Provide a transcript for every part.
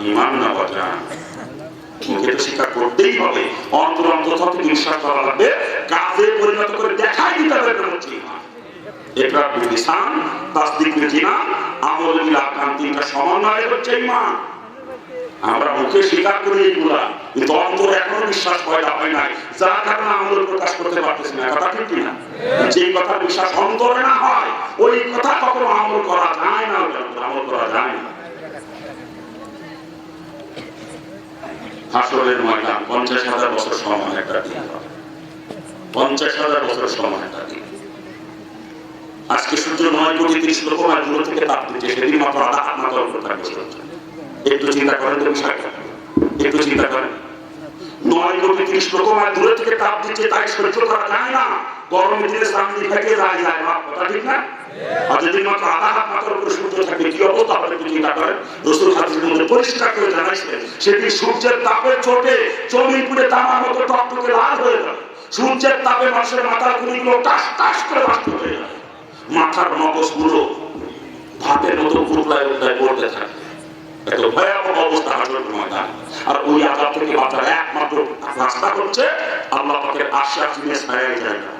ইমান না মুখে স্বীকার আমরা মুখে স্বীকার করি এইগুলা কিন্তু অন্তর এখনও বিশ্বাস পয়দা হয় নাই। যার কারণে আমল প্রকাশ করতে পারতেছি না। কথা ঠিক কিনা? যে কথা বিশ্বাস অন্তরে না হয়, ওই কথা কখনো আমল করা যায় না আমল করা যায় না। হাসরের ময়দান, পঞ্চাশ হাজার বছর সমান একটা দিন। পঞ্চাশ হাজার বছর সমান একটা দিন। আজকে সূর্য নয় কোটি তিরিশ লক্ষ মাইল দূর থেকে তাপ দিচ্ছে, সেদিন মাত্র আধা উপর থাকবে একটু চিন্তা করেন তো বিষয়টা। একটু চিন্তা করেন। নয় কোটি তিরিশ লক্ষ মাইল দূরে থেকে তাপ দিচ্ছে, তাই সহ্য করা যায় না। গরমের দিনে সামনে থেকে যায় যায় কথা ঠিক না? একটু সেদিন সূর্যের চোটে তামার মতো লাল হয়ে সূর্যের তাপে মানুষের মাথার টাস টাস করে বাস্ত হয়ে মাথার ভাতের মতো উঠলায় পড়তে থাকে। এত ভয়াবহ অবস্থা আর ওই আজাব থেকে একমাত্র আল্লাহ পাকের আশা চিনে ছায়া জায়গা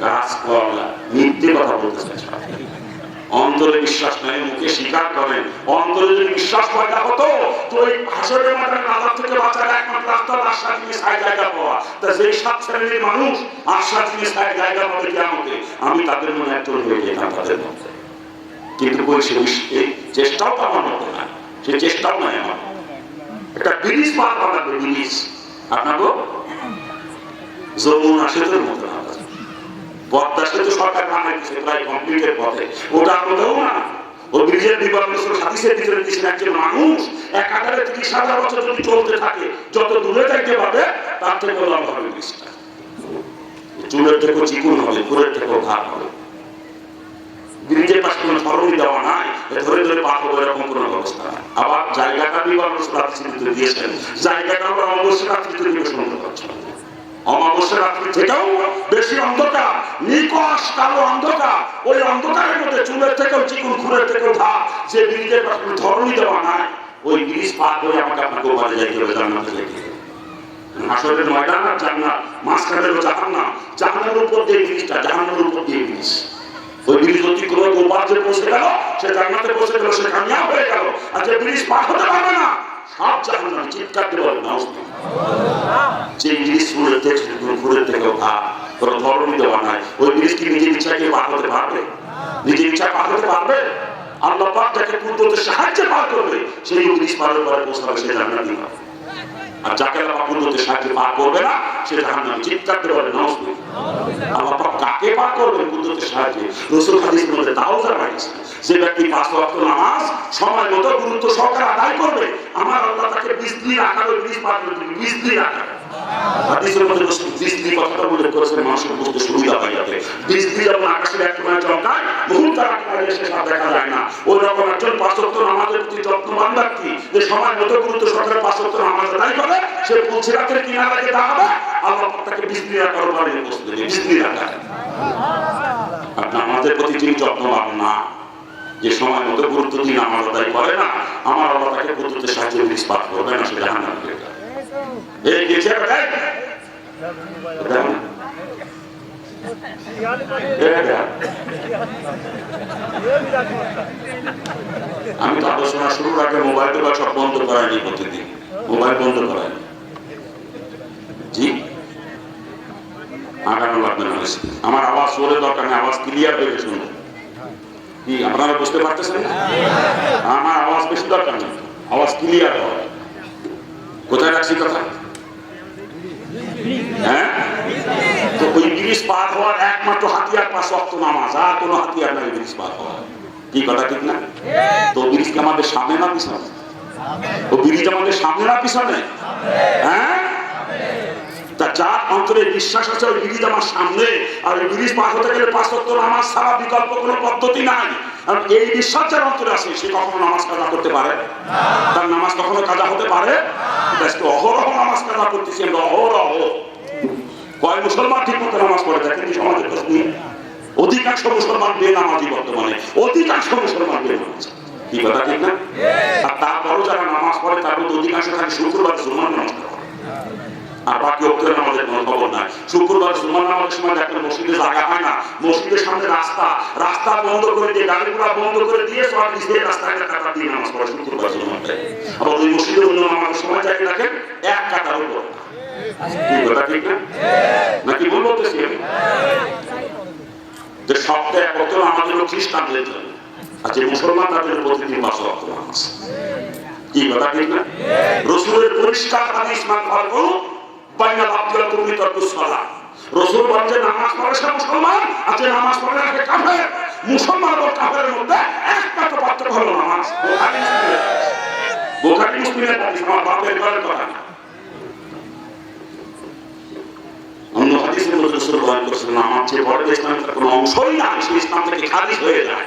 কাজ করা মিথ্যে কথা অন্তরে বিশ্বাস মুখে স্বীকার করেন অন্তরে যদি বিশ্বাস তো ওই মাঠের আজাব থেকে বাঁচার একমাত্র রাস্তা নিয়ে সায় জায়গা পাওয়া। তা সাত শ্রেণির মানুষ নিয়ে সায় জায়গা পাবে আমি তাদের মনে একজন হয়ে যেতাম তাদের মধ্যে। কিন্তু কই সে চেষ্টাও তো আমার মতো না সে চেষ্টাও নয় আমার একটা ব্রিজ পার বানাবে ব্রিজ আপনাকে সেতুর মতো না ভিতরে হবে হবে ব্রিজের দেওয়া নাই ধরে ধরে এরকম কোনো ব্যবস্থা আবার জায়গাটা রাত্রিতে দিয়েছেন, জায়গাটা অবশ্যই করতে পারছি অমাবস্যা রাত্রি থেকেও বেশি অন্ধকার, নিকশ কালো অন্ধকার। ওই অন্ধকারের মধ্যে চুলের থেকেও চিকুন খুরের থেকেও ধা যে ব্রিজের ধরনই দেওয়া নাই। ওই ব্রিজ পার করে আমাকে আপনাকে ওপারে যাইতে হবে, জান্নাতে যাইতে হবে আসরের ময়দান আর জান্নাত মাঝখানে হলো জাহান্নাম। জাহান্নামের উপর দিয়ে ব্রিজটা জাহান্নামের উপর দিয়ে ব্রিজ ওই ব্রিজ অতিক্রম ওপার যে পৌঁছে গেল, সে জান্নাতে পৌঁছে গেল, সে কামিয়াব হয়ে গেল। আর যে ব্রিজ পার হতে পারবে না সব জাহান্নাম চিৎকার দিয়ে বলে না যে ফুলের থেকে ভাব কোনো ধরন দেওয়া নাই ওই ব্রিজ কি নিজের ইচ্ছাকে পার পারবে? নিজের ইচ্ছা পার হতে পারবে? আল্লাহ পাক যাকে কুদরতের সাহায্যে পার করবে, সেই ব্রিজ পারের পরে পৌঁছাবে, সে জান্নাতি পাবে। আর যাকে আল্লাহ কুদরতের সাহায্যে পার করবে না, সে জাহান্নাম চিৎকার দিয়ে বলে আল্লাহ পাক কাকে পার করবে কুদরতের সাহায্যে? রসুল হাদিসের মধ্যে তাও যারা যে ব্যক্তি পাঁচ ওয়াক্ত নামাজ সময় মতো গুরুত্ব সহকারে আদায় করবে, আমার আল্লাহ তাকে বিজলির আকারে বীজ বিজলির আকারে। হাদিসের মধ্যে রসুল বিজলি মানুষের বুঝতে সুবিধা যাবে বিজলি এক আকারে দেখা যায় না। ওই রকম একজন পাঁচ ওয়াক্ত নামাজের প্রতি যত্নবান ব্যক্তি যে সময় মতো গুরুত্ব সহকারে পাঁচ ওয়াক্ত নামাজ আদায় করে, সে দাঁড়াবে, আল্লাহ তাকে বিজলির আকারে বানিয়ে বসতে আকারে। আপনি আমাদের প্রতি তিনি যত্ন যত্নবান না। যে সময় মতো গুরুত্ব দিন আমার আদায় করে না, আমার আল্লাহ তাকে সাহায্যে নিষ্পাত করবে না সে জাহান এই গেছে আমি তো আলোচনা শুরুর আগে মোবাইল টোবাইল সব বন্ধ করাইনি প্রতিদিন। মোবাইল বন্ধ করাইনি আগানো লাগবে না আমার আওয়াজ সরে দরকার নেই, আওয়াজ ক্লিয়ার কি, আপনারা বুঝতে পারতেছেন আমার আওয়াজ বেশি দরকার নেই। আওয়াজ ক্লিয়ার হয়। কোথায় রাখছি কথা? হ্যাঁ? তো ওই ব্রিজ পার হওয়ার একমাত্র হাতিয়ার পাঁচ অক্ত নামাজ, আর কোনো হাতিয়ার নাই ব্রিজ পার হওয়ার। কি কথা, ঠিক না? তো ব্রিজ আমাদের সামনে না পিছনে? ও ব্রিজ আমাদের সামনে না পিছনে? হ্যাঁ? অন্তরে বিশ্বাস আছে, ওই ব্রিজ আমার সামনে, আর ওই ব্রিজ পার হতে গেলে পাঁচ সত্তর নামাজ ছাড়া বিকল্প কোনো পদ্ধতি নাই। কারণ এই বিশ্বাস যার অন্তরে আছে, সে কখনো নামাজ কাজা করতে পারে। তার নামাজ কখনো কাজা হতে পারে? অহরহ নামাজ কাজা করতেছি আমরা, অহরহ। কয় মুসলমান ঠিক মতো নামাজ পড়ে দেখেন এই সমাজের প্রশ্ন অধিকাংশ মুসলমান বেনামাজি বর্তমানে, অধিকাংশ মুসলমান বেনামাজি। কি কথা, ঠিক না? আর তারপরও যারা নামাজ পড়ে, তার মধ্যে অধিকাংশ থাকে শুক্রবার জুমার নামাজ পড়ে। আর বাকি অক্ষরে আমাদের কোনো খবর নাই। শুক্রবার জুমার নামাজের সময় দেখবেন মসজিদে জায়গা হয় না। মসজিদের সামনে রাস্তা। রাস্তা বন্ধ করে দিয়ে, গাড়িগুলা বন্ধ করে দিয়ে, সব নিজের রাস্তায় কাটা দিয়ে নামাজ পড়ে শুক্রবার জুমাতে আবার ওই মসজিদে অন্য নামাজের সময় যাই দেখেন, এক কাতার উপর। নাকি ভুল বলতেছি আমি? যে সপ্তাহে একত্র আমাদের হলো খ্রিস্টানদের জন্য আর যে মুসলমান তাদের প্রতিদিন পাঁচ নামাজ। কি কথা, ঠিক না? রসুলের পরিষ্কার হাদিস মান ফারক বাইনাল আব্দুল তরকুসলা রসুল বলেন যে নামাজ পড়ে সে মুসলমান যে নামাজ পড়ে সে কাফের। মুসলমান ও কাফেরের মধ্যে একমাত্র পার্থক্য হলো নামাজ। বোখারি বোখারি মুসলিমের হাদিস, আমার বাপের ঘরের কথা। অন্য হাদিসের মধ্যে রসুল বয়ান করেছেন নামাজ যে বড় ইসলামের কোনো অংশই না, সে ইসলাম থেকে খারিজ হয়ে যায়।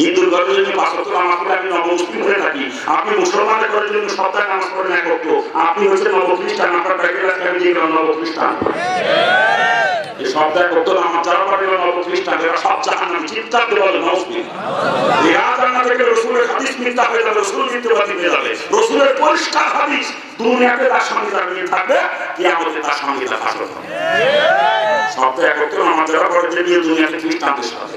হিন্দুর ঘরের জন্য পাঁচ সপ্তাহ নামাজ পড়ে আমি নবমুসলিম হয়ে থাকি আপনি মুসলমানের ঘরের জন্য সপ্তাহে নামাজ পড়েন এক ভক্ত আপনি হচ্ছে নবখ্রিস্টান আপনার প্যাকেট আছে আমি দিয়ে গেলাম নবখ্রিস্টান। সপ্তাহে নামাজ যারা পড়ে নবখ্রিস্টান এরা সব জাহান নাম চিৎকার দিয়ে বলে নবস্মিন এরা জানা থেকে রসুলের হাদিস মিথ্যা হয়ে যাবে রসুল মিথ্যাবাদী হয়ে যাবে। রসুলের পরিষ্কার হাদিস দুনিয়াতে তার সঙ্গে থাকবে কি আমাদের তার সঙ্গে দেখা হবে সপ্তাহে একত্র আমাদের পরে যে দুনিয়াতে খ্রিস্টানদের সাথে।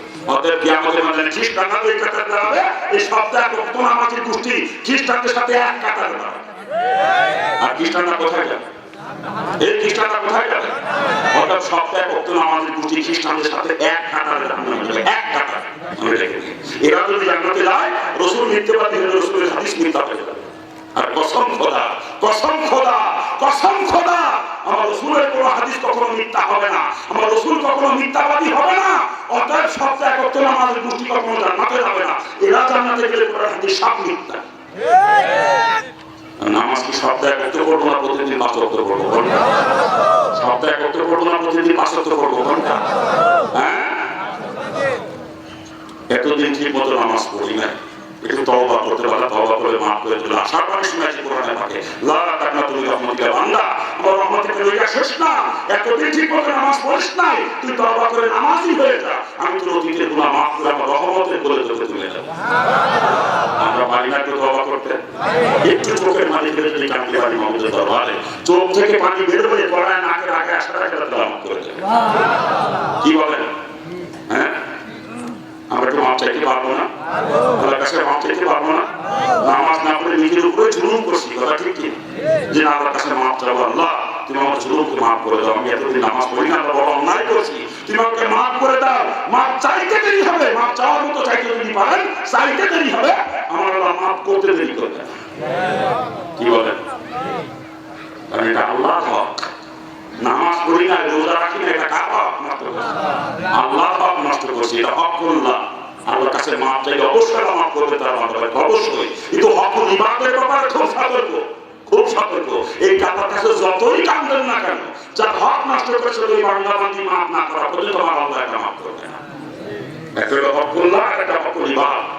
খ্রিস্টানরা কোথায় খ্রিস্টানরা কোথায় যাবে? সপ্তাহে একত্র আমাদের গোষ্ঠী খ্রিস্টানদের সাথে এক দাঁড়াবে এক দিই। এরা যদি জান্নাতে যায়, রসুল মিথ্যেবাদী হলে রসুলের হাদিস মিথ্যা হয়ে যাবে। আর কসম খোদা কসম খোদা কসম খোদা। আমার রসুলের কোন হাদিস কখনো মিথ্যা হবে না। আমার রসুল কখনো মিথ্যাবাদী হবে না। অতএব সপ্তাহে করতে না আমাদের গোষ্ঠী কখনো জান্নাতে যাবে না। এরা জান্নাতে গেলে কোন হাদিস সব মিথ্যা। নামাজ কি সপ্তাহে করতে করব না, প্রতিদিন পাঁচ করতে করব কোনটা সপ্তাহে করতে করব না, প্রতিদিন পাঁচ করতে করব কোনটা হ্যাঁ? এতদিন ঠিক মতো নামাজ পড়ি না একটু তওবা করতে পারলে তওবা করে মাফ করে দিল আশা করি শুনেছি কোরআনে পাকে লা তাকনা তুমি রহমতিকা বান্দা। আমার রহমত থেকে লইয়া শেষ না। এতদিন ঠিক মতো নামাজ পড়িস নাই। তুই তওবা করে নামাজই হয়ে যা। আমি তোর অতীতের গুনাহ মাফ করে আমার রহমতের করে তোকে তুলে দেব আমরা পারি না কেউ তওবা করতে একটু চোখের মাঝে ফেলে যদি কাঁদতে পারি মাহমুদের দরবারে। চোখ থেকে পানি বের হয়ে পড়ায় নাকের আগে আসার আগে করে দেবে। কি বলেন হ্যাঁ আমরা একটু মাপ চাইতে পারব না পারব না। নামাজ না পড়ে নিজের উপরে জুলুম করছি, কথা ঠিক কি? যে না, আল্লাহর কাছে মাপ চাবো, আল্লাহ, তুমি আমার জুলুমকে মাফ করে দাও, আমি এতদিন নামাজ পড়ি না, আল্লাহ বড় অন্যায় তুমি আমাকে মাফ করে দাও মাপ চাইতে দেরি হবে মাপ চাওয়ার মতো চাইতে যদি পারেন, চাইতে দেরি হবে, আমার আল্লাহ মাফ করতে দেরি করবে কি বলেন? কারণ এটা আল্লাহ হক। নামাজ পড়ি না, রোজা রাখি না, এটা কার হক? করছি আল্লাহ হক নষ্ট করছি এটা হক আল্লাহর কাছে মাপ চাইলে অবশ্যই আল্লাহ মাফ করবে তার মাধ্যমে অবশ্যই। কিন্তু হক নিবাদের ব্যাপারে খুব সতর্ক খুব সতর্ক। এই আল্লাহর কাছে যতই কান্দেন না কেন, যার হক নষ্ট করেছে ওই বাংলাবান্দি মাফ না করা পর্যন্ত আল্লাহ এটা মাফ করবে না। একটা হলো হক করলাম আর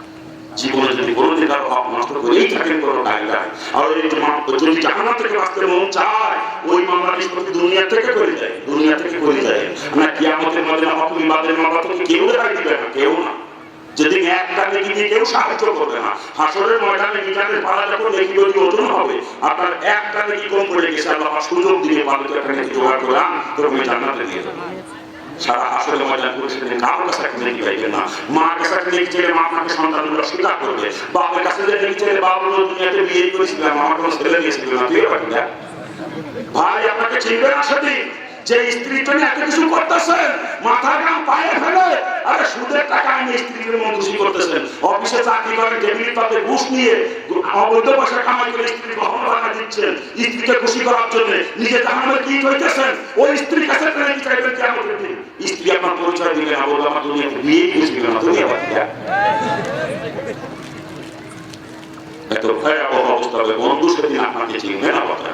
জীবনে যদি কোনোদিন কারও হক নষ্ট করেই থাকেন কোনো কায়দায় আর যে যদি জাহান্নাম থেকে বাঁচতে মন চায়, ওই মামলা নিষ্পত্তি দুনিয়া থেকে করে দেয় দুনিয়া থেকে করে দেয় না, কিয়ামতের মধ্যে না হক বিবাদের মামলা তো কেউ দেখাই দিবে না, কেউ না। যেদিন একটা নেকি দিয়ে কেউ সাহায্য করবে না, হাসরের ময়দানে মিটারের পাড়া যখন নেকি যদি ওজন হবে, আপনার একটা নেকি কম পড়ে গেছে, আল্লাহ সুযোগ দিয়ে একটা নেকি জোগাড় করে তোর জান্নাতে দিয়ে দেবো সারা হাসরের ময়দান করে কারোর কাছে একটা নেকি পাইবে না? মার কাছে একটা নেকি চাইলে মা আপনাকে সন্তানগুলো স্বীকার করবে। বাবার কাছে যে নেকি চাইলে বাবা ভাই, আপনাকে চিনবে না সেদিন যে স্ত্রীর জন্য এত কিছু করতেছেন মাথার গাম পায়ে ফেলে, আরে সুদের টাকা নিয়ে স্ত্রীর মন খুশি করতেছেন। অফিসে চাকরি করেন টেবিল পাতে ঘুষ নিয়ে অবৈধ পয়সা কামাই করে স্ত্রী কখনো ভাড়া দিচ্ছেন। স্ত্রীকে খুশি করার জন্য নিজে জাহানের কি হইতেছেন ওই স্ত্রীর কাছে কি চাইবেন কি আমাকে স্ত্রী আপনার পরিচয় দিলে না আমার দুনিয়া বিয়ে বুঝবে না আবার কি? এত ভয়াবহ অবস্থা হবে, বন্ধু সেদিন আপনাকে চিনবে না কথা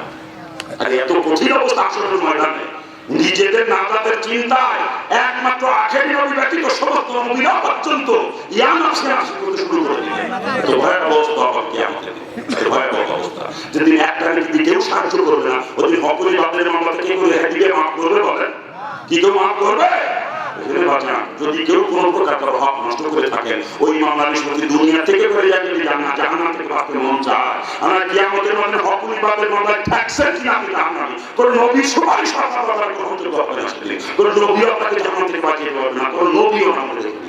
আর এত কঠিন অবস্থা আসলের ময়দানে। নিজেদের নাজাদের চিন্তায় একমাত্র আখেরি নবী ব্যতীত সমস্ত নবীরা পর্যন্ত ইয়ান আসে আসে করতে শুরু করে অবস্থা হবে কি আমাদের অবস্থা। যেদিন একটা ব্যক্তি কেউ সাহায্য করবে না ওদিন মামলা থেকে মাফ করবে বলেন? কি কেউ মাফ করবে? ওই মামলা দুনিয়া থেকে করে বাঁচতে মন চায়। আমরা কিয়ামতের মধ্যে হক বিবাদের মামলায় আপনি জাহান্নামে কোন নবীর সুপারিশ আপনার ব্যাপারে গ্রহণযোগ্য হবে না কোন নবী আপনাকে জাহান্নাম থেকে বাঁচিয়ে দেবে না, কোন মনে।